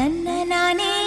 தன்ன நானே